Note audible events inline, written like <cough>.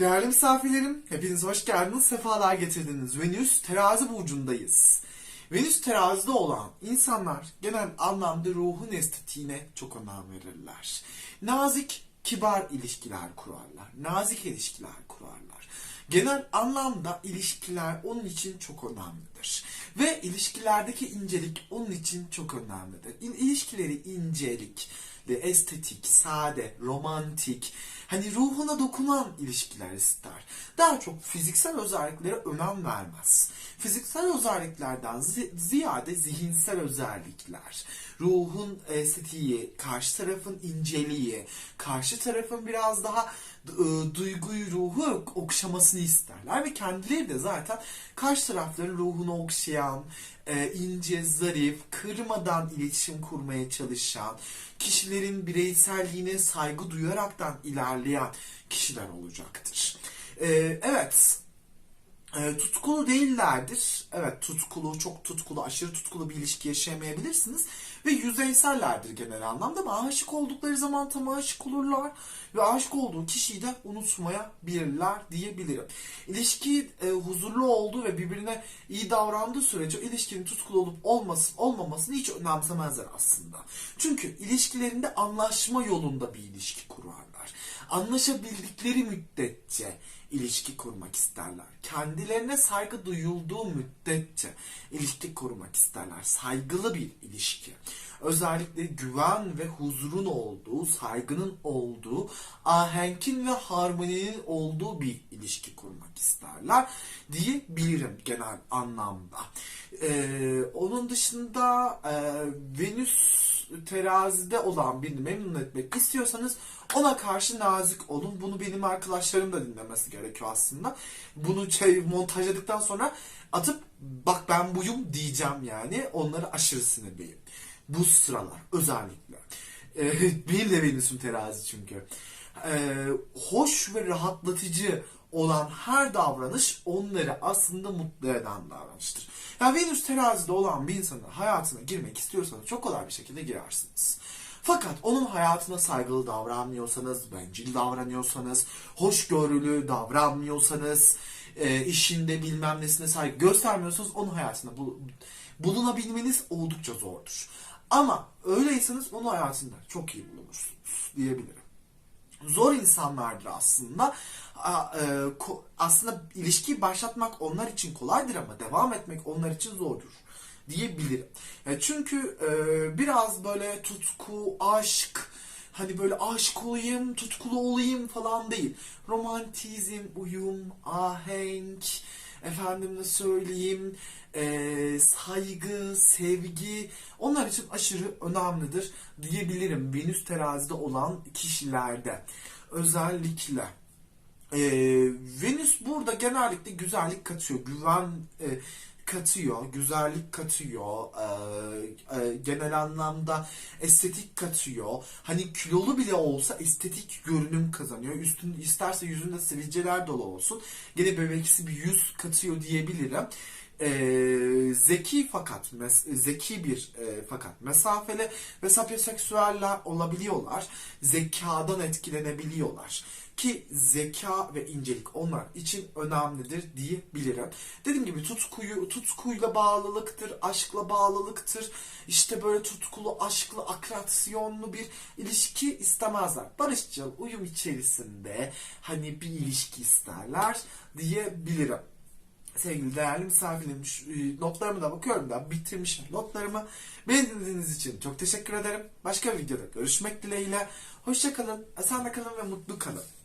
Değerli misafirlerim, hepiniz hoş geldiniz, sefalar getirdiniz. Venüs terazi burcundayız. Venüs terazide olan insanlar genel anlamda ruhun estetiğine çok önem verirler. Nazik, kibar ilişkiler kurarlar. Nazik ilişkiler kurarlar. Genel anlamda ilişkiler onun için çok önemlidir. Ve ilişkilerdeki incelik onun için çok önemlidir. İl- İlişkileri incelik, ve estetik, sade, romantik, hani ruhuna dokunan ilişkiler ister. Daha çok fiziksel özelliklere önem vermez. Fiziksel özelliklerden zi- ziyade zihinsel özellikler, ruhun estetiği, karşı tarafın inceliği, karşı tarafın biraz daha duyguyu, ruhu okşamasını isterler ve kendileri de zaten karşı tarafların ruhunu okşayan, e, ince, zarif, kırmadan iletişim kurmaya çalışan, kişilerin bireyselliğine saygı duyaraktan ilerleyen kişiler olacaktır. E, evet, e, tutkulu değillerdir. Evet tutkulu, çok tutkulu, aşırı tutkulu bir ilişki yaşayamayabilirsiniz. Ve yüzeysellerdir genel anlamda ama aşık oldukları zaman tam aşık olurlar. Ve aşık olduğu kişiyi de unutmayabilirler diyebilirim. İlişki e, huzurlu olduğu ve birbirine iyi davrandığı sürece ilişkinin tutkulu olup olmasın, olmamasını hiç önemsemezler aslında. Çünkü ilişkilerinde anlaşma yolunda bir ilişki kurarlar. Anlaşabildikleri müddetçe ilişki kurmak isterler. Kendilerine saygı duyulduğu müddetçe ilişki kurmak isterler. Saygılı bir ilişki. Özellikle güven ve huzurun olduğu, saygının olduğu, ahenkin ve harmoninin olduğu bir ilişki kurmak isterler diyebilirim genel anlamda. Ee, onun dışında e, Venüs terazide olan birini memnun etmek istiyorsanız ona karşı nazik olun. Bunu benim arkadaşlarım da dinlemesi gerekiyor aslında. Bunu şey, montajladıktan sonra atıp bak ben buyum diyeceğim yani. Onları aşırı sinirliyim. Bu sıralar özellikle. Ee, <laughs> benim de Venüs'üm terazi çünkü. Ee, hoş ve rahatlatıcı olan her davranış onları aslında mutlu eden davranıştır. Yani Venüs terazide olan bir insanın hayatına girmek istiyorsanız çok kolay bir şekilde girersiniz. Fakat onun hayatına saygılı davranmıyorsanız, bencil davranıyorsanız, hoşgörülü davranmıyorsanız, e, işinde bilmem nesine saygı göstermiyorsanız onun hayatında bu, bulunabilmeniz oldukça zordur. Ama öyleyseniz onun hayatında çok iyi bulunursunuz diyebilirim zor insanlardır aslında. E, Aslında ilişkiyi başlatmak onlar için kolaydır ama devam etmek onlar için zordur diyebilirim. Ya çünkü e, biraz böyle tutku, aşk, hani böyle aşk olayım, tutkulu olayım falan değil. Romantizm, uyum, ahenk, efendim ne söyleyeyim, e, saygı, sevgi onlar için aşırı önemlidir diyebilirim Venüs terazide olan kişilerde. Özellikle e, Venüs burada genellikle güzellik katıyor, güven e, katıyor, güzellik katıyor, e, e, genel anlamda estetik katıyor. Hani kilolu bile olsa estetik görünüm kazanıyor. Üstün isterse yüzünde sivilceler dolu olsun. Gene bebeksi bir yüz katıyor diyebilirim. E, zeki fakat zeki bir e, fakat mesafeli ve sapyoseksüeller olabiliyorlar. Zekadan etkilenebiliyorlar ki zeka ve incelik onlar için önemlidir diyebilirim. Dediğim gibi tutkuyu tutkuyla bağlılıktır, aşkla bağlılıktır. İşte böyle tutkulu, aşklı, akrasyonlu bir ilişki istemezler. Barışçıl, uyum içerisinde hani bir ilişki isterler diyebilirim. Sevgili değerli misafirlerim, e, notlarıma da bakıyorum da bitirmişim notlarımı. Beni dinlediğiniz için çok teşekkür ederim. Başka bir videoda görüşmek dileğiyle. Hoşçakalın, esen kalın ve mutlu kalın.